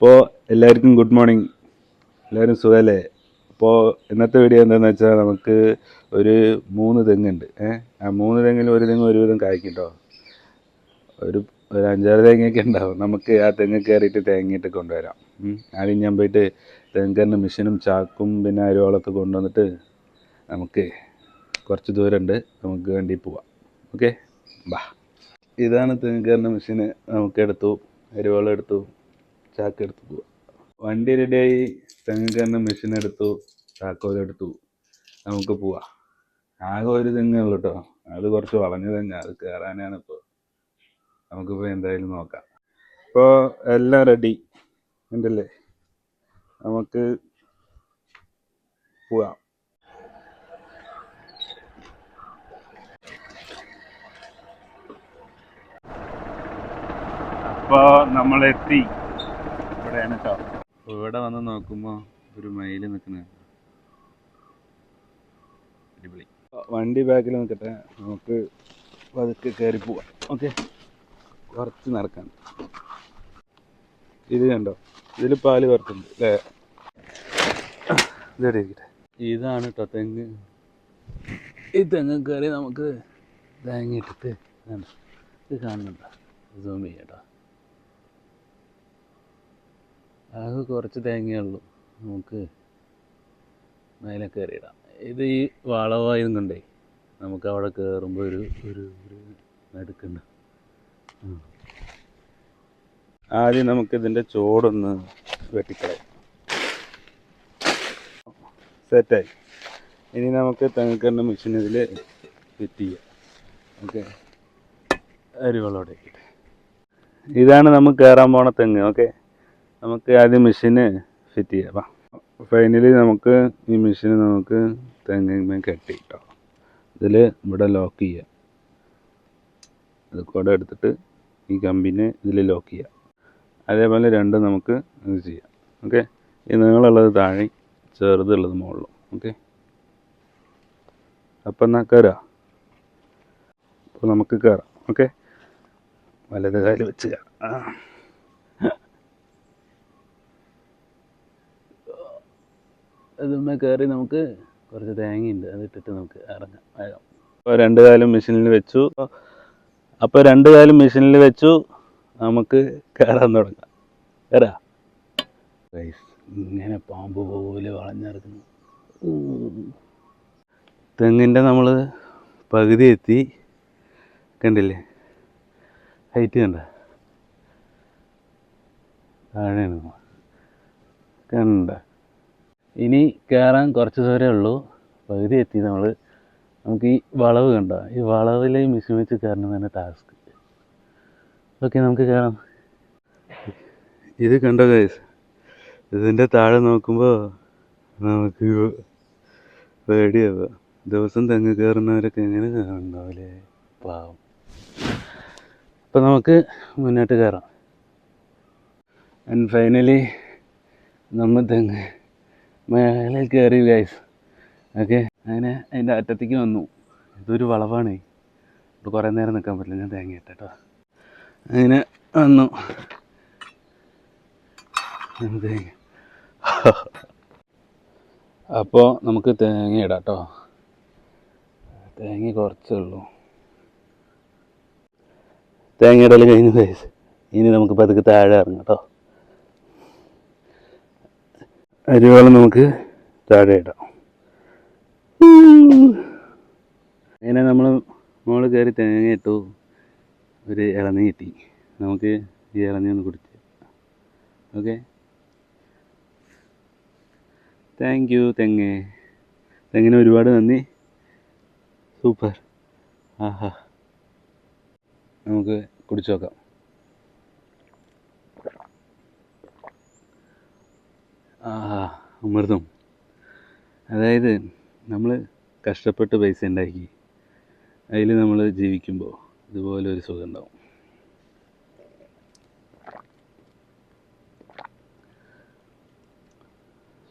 അപ്പോൾ എല്ലാവർക്കും good morning. എല്ലാവരും സുഖമല്ലേ അപ്പോൾ ഇന്നത്തെ വീഡിയോ എന്താണെന്ന് വെച്ചാൽ നമുക്ക് ഒരു മൂന്ന് തെങ്ങുണ്ട്. ഏഹ് ആ മൂന്ന് തെങ്ങിൽ ഒരു തെങ്ങ് ഒരുവിധം കായ്ക്കും ഒരു ഒരു അഞ്ചാറ് തേങ്ങയൊക്കെ ഉണ്ടാവും. നമുക്ക് ആ തെങ്ങ് കയറിയിട്ട് തേങ്ങയിട്ട് കൊണ്ടുവരാം. ആദ്യം ഞാൻ പോയിട്ട് തെങ്ങ് മെഷീനും ചാക്കും പിന്നെ അരുവാളൊക്കെ കൊണ്ടുവന്നിട്ട് നമുക്ക് കുറച്ച് ദൂരമുണ്ട് നമുക്ക് വേണ്ടി പോവാം. ഓക്കെ? ബാ. ഇതാണ് തെങ്ങ് മെഷീന്. നമുക്ക് എടുത്തു അരുവോളം എടുത്തു. ചാക്ക് എടുത്തു വണ്ടി റെഡിയായി തെങ്ങ് മെഷീൻ എടുത്തു ചാക്കോലും എടുത്തു. നമുക്ക് പോവാം. ആകെ ഒരു തെങ്ങേ ഉള്ളൂ കേട്ടോ അത് കുറച്ച് വളഞ്ഞ തെങ്ങ അത് കയറാനാണ് ഇപ്പോൾ നമുക്കിപ്പോൾ എന്തായാലും നോക്കാം. ഇപ്പോൾ എല്ലാം റെഡി ഉണ്ടല്ലേ? നമുക്ക് പോവാം. അപ്പോൾ നമ്മളെത്തി. ഇവിടെയാണ് കേട്ടോ ഇവിടെ വന്ന് നോക്കുമ്പോൾ ഒരു മയിൽ നിൽക്കുന്നത് അടിപൊളി. വണ്ടി ബാക്കിൽ നിൽക്കട്ടെ നമുക്ക് പതുക്കെ കയറി പോവാം. ഓക്കെ. കുറച്ച് നടക്കാൻ ഇത് കണ്ടോ? ഇതിൽ പാൽ കുറച്ചുണ്ട് അല്ലേ ഇരിക്കട്ടെ? ഇതാണ് കേട്ടോ തെങ്ങ്. ഈ തെങ്ങ് കയറി നമുക്ക് തേങ്ങ ഇട്ടിട്ട് ഇത് കാണുന്നുണ്ടോ? സൂം ചെയ്യാട്ടോ ആകെ കുറച്ച് തേങ്ങയുള്ളൂ നമുക്ക് മേലെ കയറിയിടാം. ഇത് ഈ വളവായതും കൊണ്ടേ? നമുക്ക് അവിടെ കയറുമ്പോൾ ഒരു ഒരു നടുക്കുണ്ട്. ആദ്യം നമുക്ക് ഇതിന്റെ ചോടൊന്ന് വെട്ടിക്കളയാം. സെറ്റായി. ഇനി നമുക്ക് തെങ്ങക്കറിന്റെ മെഷീൻ ഇതിൽ ഫിറ്റ് ചെയ്യാം. ഓക്കെ? അരിവളോടെ ഇതാണ് നമുക്ക് കയറാൻ പോണ തെങ്ങ്. ഓക്കെ? നമുക്ക് ആദ്യം മെഷീന് ഫിറ്റ് ചെയ്യാം. ഫൈനലി നമുക്ക് ഈ മെഷീന് നമുക്ക് തെങ്ങ് കെട്ടി കേട്ടോ ഇതിൽ ഇവിടെ ലോക്ക് ചെയ്യാം. ഇത് കൂടെ എടുത്തിട്ട് ഈ കമ്പിനെ ഇതിൽ ലോക്ക് ചെയ്യാം. അതേപോലെ രണ്ട് നമുക്ക് ഇത് ചെയ്യാം. ഓക്കെ ഈ നീളമുള്ളത് താഴെ ചെറുതുള്ളത് മുകളിലും. ഓക്കെ അപ്പം എന്നാൽ കയറാം അപ്പോൾ നമുക്ക് കയറാം ഓക്കെ വലത് കാൽ വെച്ച് കയറാം ആ. അതുമ്മേ കയറി നമുക്ക് കുറച്ച് തേങ്ങയുണ്ട് അതിട്ടിട്ട് നമുക്ക് ഇറങ്ങാം വേഗം അപ്പോൾ രണ്ട് കാലും മെഷീനിൽ വെച്ചു. അപ്പോൾ രണ്ട് കാലും മെഷീനിൽ വെച്ചു നമുക്ക് കയറാൻ തുടങ്ങാം. കയറാ റൈസ് ഇങ്ങനെ പാമ്പ് പോലെ വളഞ്ഞിറക്കുന്നു. തെങ്ങിന്റെ നമ്മൾ പകുതി എത്തി. കണ്ടില്ലേ? ഹൈറ്റ് കണ്ട? താഴെയാണ്. കണ്ട? ഇനി കയറാൻ കുറച്ച് ദൂരമേ ഉള്ളൂ. പകുതി എത്തി നമ്മൾ നമുക്ക് ഈ വളവ് കണ്ടോ? ഈ വളവിൽ മിസ്മിച്ച് കയറണം തന്നെ ടാസ്ക് ഓക്കെ നമുക്ക് കയറാം ഇത് കണ്ടോ ഗൈസ് ഇതിന്റെ താഴെ നോക്കുമ്പോൾ നമുക്ക് പേടിയാവുക ദിവസം തെങ്ങ് കയറുന്നവരൊക്കെ എങ്ങനെ കയറുണ്ടാവില്ലേ പാവം. അപ്പം നമുക്ക് മുന്നോട്ട് കയറാം ആൻഡ് ഫൈനലി നമ്മൾ തെങ്ങ് മേലെ കയറി ഗൈസ് ഓക്കെ അങ്ങനെ അതിന്റെ അറ്റത്തേക്ക് വന്നു. ഇതൊരു വളവാണ്. ഇവിടെ കുറേ നേരം നിൽക്കാൻ പറ്റില്ല. ഞാൻ തേങ്ങ ഇട്ടോ അങ്ങനെ വന്നു. തേങ്ങ അപ്പോൾ നമുക്ക് തേങ്ങ ഇടാം കേട്ടോ തേങ്ങ കുറച്ചേ ഉള്ളൂ. തേങ്ങ ഇടൽ കഴിഞ്ഞു ഗൈസ് ഇനി നമുക്ക് പതുക്കെ താഴെ ഇറങ്ങാം കേട്ടോ അരിവെള്ളം നമുക്ക് താഴെ ഇടാം. അങ്ങനെ നമ്മൾ മോൾ കയറി തേങ്ങ ഇട്ടു. ഒരു ഇളനീ കിട്ടി. നമുക്ക് ഈ ഇളനീ ഒന്ന് കുടിച്ച് ഓക്കെ? താങ്ക് യു തെങ്ങ്. തെങ്ങിന് ഒരുപാട് നന്ദി. സൂപ്പർ. ആഹാ. നമുക്ക് കുടിച്ചു നോക്കാം ആഹാ അമൃതം. അതായത് നമ്മൾ കഷ്ടപ്പെട്ട് പൈസ ഉണ്ടാക്കി അതിൽ നമ്മൾ ജീവിക്കുമ്പോൾ ഇതുപോലെ ഒരു സുഖം ഉണ്ടാവും.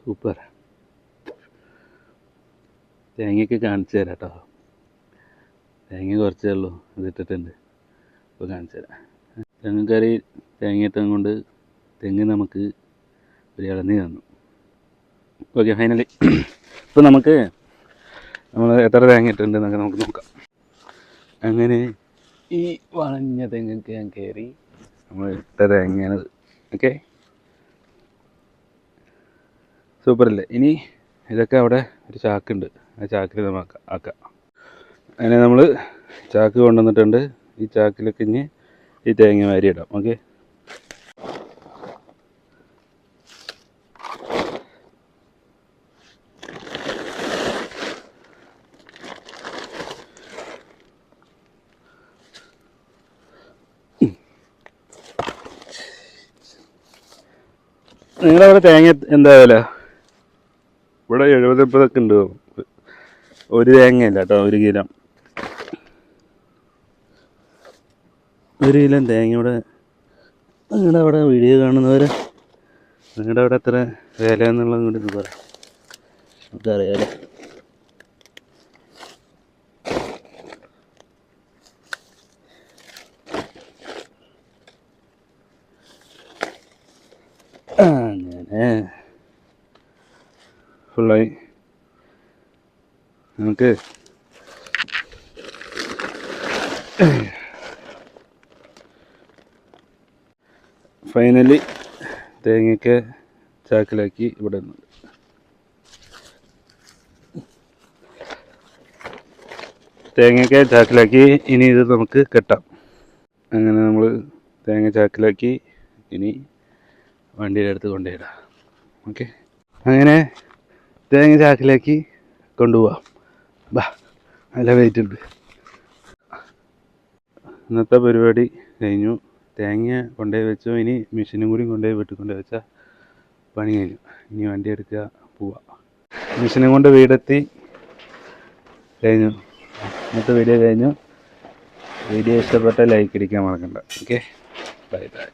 സൂപ്പർ. തേങ്ങയൊക്കെ കാണിച്ചു തരാം കേട്ടോ തേങ്ങ കുറച്ചേ ഉള്ളൂ അത് ഇട്ടിട്ടുണ്ട്. ഇപ്പോൾ കാണിച്ചു തരാം. തെങ്ങ് കറി ഇട്ടത് കൊണ്ട് തെങ്ങ് നമുക്ക് ഒരു ഇളനീ തന്നു ഓക്കെ ഫൈനലി ഇപ്പം നമുക്ക് നമ്മൾ എത്ര തേങ്ങ ഇട്ടിട്ടുണ്ടെന്നൊക്കെ നമുക്ക് നോക്കാം. അങ്ങനെ ഈ വളഞ്ഞ തെങ്ങൊക്കെ ഞാൻ കയറി നമ്മൾ ഇട്ട തേങ്ങയാണത് ഓക്കെ സൂപ്പറല്ലേ ഇനി ഇതൊക്കെ അവിടെ ഒരു ചാക്കുണ്ട്. ആ ചാക്കിൽ നമുക്ക് ആക്കാം അങ്ങനെ നമ്മൾ ചാക്ക് കൊണ്ടുവന്നിട്ടുണ്ട്. ഈ ചാക്കിലൊക്കെ ഇനി ഈ തേങ്ങ വാരി ഇടാം. ഓക്കെ നിങ്ങളവിടെ തേങ്ങ എന്താ വില? ഇവിടെ എഴുപത് മുപ്പതൊക്കെ ഉണ്ട്. ഒരു തേങ്ങയില്ല കേട്ടോ ഒരു കിലോ. ഒരു കിലോ തേങ്ങ ഇവിടെ നിങ്ങളുടെ അവിടെ വീഡിയോ കാണുന്നവർ നിങ്ങളുടെ അവിടെ എത്ര വില എന്നുള്ളത് കൂടി പറയാം പറ അങ്ങനെ ഫുള്ളായി. നമുക്ക് ഫൈനലി തേങ്ങയ്ക്ക് ചാക്കിലാക്കി ഇവിടെ നിന്ന്. തേങ്ങയ്ക്ക് ചാക്കിലാക്കി ഇനി ഇത് നമുക്ക് കെട്ടാം. അങ്ങനെ നമ്മൾ തേങ്ങ ചാക്കിലാക്കി ഇനി വണ്ടിയുടെ അടുത്ത് കൊണ്ടുപോയിടാം ഓക്കെ? അങ്ങനെ തേങ്ങ ചാക്കിലേക്ക് കൊണ്ടുപോവാം. ബാ നല്ല വെയിറ്റ് ഉണ്ട്. ഇന്നത്തെ പരിപാടി കഴിഞ്ഞു. തേങ്ങ കൊണ്ടുപോയി വെച്ചു. ഇനി മെഷീനും കൂടി കൊണ്ടുപോയി വീട്ടിൽ കൊണ്ടുപോയി വെച്ചാൽ പണി കഴിഞ്ഞു. ഇനി വണ്ടി എടുക്കുക പോവാം. മെഷീനും കൊണ്ട് വീടെത്തി കഴിഞ്ഞു. ഇന്നത്തെ വീഡിയോ കഴിഞ്ഞു. വീഡിയോ ഇഷ്ടപ്പെട്ട ലൈക്ക് അടിക്കാൻ മറക്കണ്ട. ഓക്കെ? Bye bye